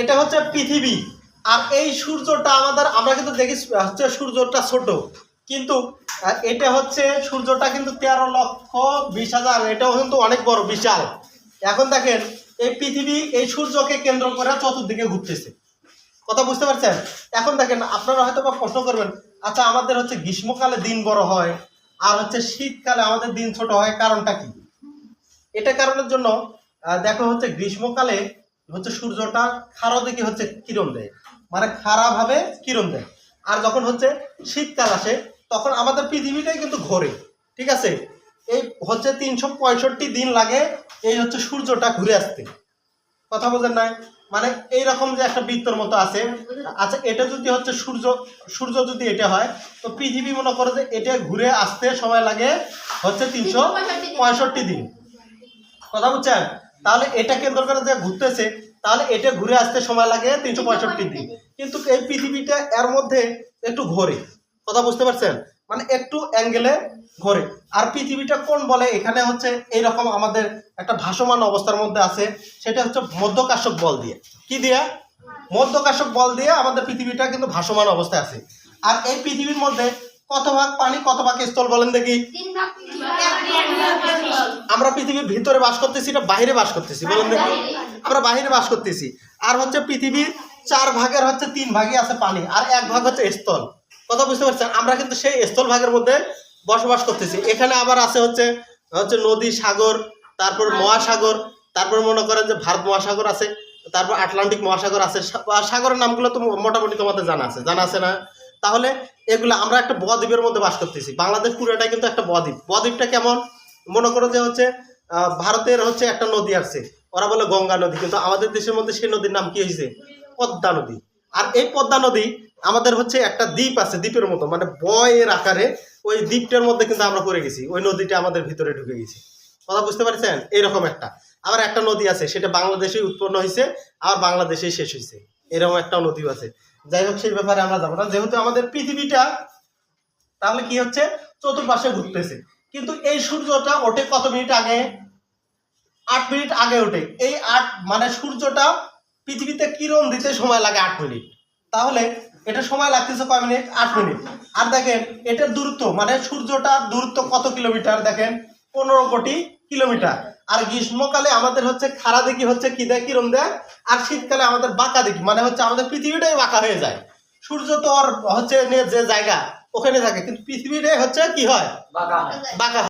এটা হচ্ছে পৃথিবী। আর এই সূর্যটা আমাদের, আমরা কিন্তু দেখি হচ্ছে সূর্যটা ছোট। কিন্তু এটা হচ্ছে সূর্যটা কিন্তু তেরো লক্ষ বিশ হাজার, এটাও কিন্তু অনেক বড়, বিশাল। এখন দেখেন, এই পৃথিবী, এই সূর্যকে কেন্দ্র করে চতুর্দিকে ঘুরতেছে। কথা বুঝতে পারছেন? এখন দেখেন, আপনারা হয়তো বা প্রশ্ন করবেন আচ্ছা আমাদের হচ্ছে গ্রীষ্মকালে দিন বড় হয়, আর হচ্ছে শীতকালে আমাদের দিন ছোট হয়, কারণটা কি? এটা কারণের জন্য দেখো হচ্ছে গ্রীষ্মকালে হচ্ছে সূর্যটা খাড়ো দিকে হচ্ছে? কিরণ দেয়। মানে খারাপভাবে কিরণ দেয়। আর যখন হচ্ছে শীতকাল আসে তখন আমাদের পৃথিবীটাই কিন্তু ঘোরে। ঠিক আছে? এই হচ্ছে তিনশো পঁয়ষট্টি দিন লাগে এই হচ্ছে সূর্যটা ঘুরে আসতে। কথা বোঝেন নাই? মানে এই রকম যে একটা বৃত্তর মতো আছে। আচ্ছা এটা যদি হচ্ছে সূর্য সূর্য যদি এটা হয় তো পৃথিবী মনে করে যে এটা ঘুরে আসতে সময় লাগে হচ্ছে তিনশো পঁয়ষট্টি দিন। কথা বুঝছেন তাহলে এটা কেন্দ্র করে যে ঘুরতেছে, তাহলে এটা ঘুরে আসতে সময় লাগে তিনশো পঁয়ষট্টি দিন। কিন্তু এই পৃথিবীটা এর মধ্যে একটু ঘোরে। কথা বুঝতে পারছেন? মানে একটু অ্যাঙ্গেলে ঘোরে। আর পৃথিবীটা কোন বলে? এখানে হচ্ছে এইরকম আমাদের একটা ভাসমান অবস্থার মধ্যে আছে, সেটা হচ্ছে মধ্যকাশক বল দিয়ে। কি দিয়ে? মধ্যকাশক বল দিয়ে আমাদের পৃথিবীটা কিন্তু ভাসমান অবস্থায় আছে। আর এই পৃথিবীর মধ্যে কত ভাগ পানি, কত ভাগ স্থল বলেন দেখি? আমরা পৃথিবীর ভিতরে বাস করতেছি না বাইরে বাস করতেছি, বলুন দেখি আমরা বাইরে বাস করতেছি। আর হচ্ছে পৃথিবীর চার ভাগের হচ্ছে তিন ভাগই আছে পানি, আর এক ভাগ হচ্ছে স্থল। কথা বুঝতে পারছেন? আমরা কিন্তু সেই স্থল ভাগের মধ্যে বসবাস করতেছি। এখানে আবার আছে হচ্ছে হচ্ছে নদী, সাগর, তারপর মহাসাগর, তারপর মনে করেন যে ভারত মহাসাগর আছে, তারপর আটলান্টিক মহাসাগর আছে। সাগরের নামগুলো তো মোটামুটি তোমাদের জানা আছে। জানা আছে না? তাহলে এগুলো আমরা একটা বদ্বীপের মধ্যে বাস করতেছি। বাংলাদেশ পুরোটাই কিন্তু একটা বদ্বীপ। বদ্বীপটা কেমন? মনে করো যে হচ্ছে ভারতের হচ্ছে একটা নদী আছে। ওরা বলে গঙ্গা নদী, কিন্তু আমাদের দেশের মধ্যে সেই নদীর নাম কি হয়েছে পদ্মা নদী। আর এই পদ্মা নদী আমাদের হচ্ছে একটা দ্বীপ আছে, দ্বীপের মতো। মানে বয়ের আকারে ওই দ্বীপটার মধ্যে কিন্তু আমরা পড়ে গেছি। ওই নদীটা আমাদের ভিতরে ঢুকে গেছে। কথা বুঝতে পারছেন? এরকম একটা। আবার একটা নদী আছে, সেটা বাংলাদেশেই উৎপন্ন হয়েছে আর বাংলাদেশেই শেষ হয়েছে এরকম একটা নদী আছে। যাই হোক, সেই ব্যাপারে আমরা যাব না। যেহেতু আমাদের পৃথিবীটা, তাহলে কি হচ্ছে? চতুর্পাশে ঘুরতেছে। কিন্তু এই সূর্যটা ওঠে কত মিনিট আগে? আট মিনিট আগে ওঠে। এই আট মানে সূর্যটা পৃথিবীতে কিরণ দিতে সময় লাগে আট মিনিট। তাহলে এটা সময় লাগতেছে কয় মিনিট? আট মিনিট। আর দেখেন, এটার দূরত্ব মানে সূর্যটার দূরত্ব কত কিলোমিটার? দেখেন পনেরো কোটি কিলোমিটার। আর গ্রীষ্মকালে আমাদের হচ্ছে খারা দেখি হচ্ছে কি দেয় কিরম দেয়? আর শীতকালে আমাদের বাঁকা দেখি মানে হচ্ছে আমাদের পৃথিবীটাই বাঁকা হয়ে যায়। সূর্য তো আর হচ্ছে যে জায়গা ওখানে থাকে কিন্তু পৃথিবীটাই হচ্ছে কি হয়। বাঁকা হয়।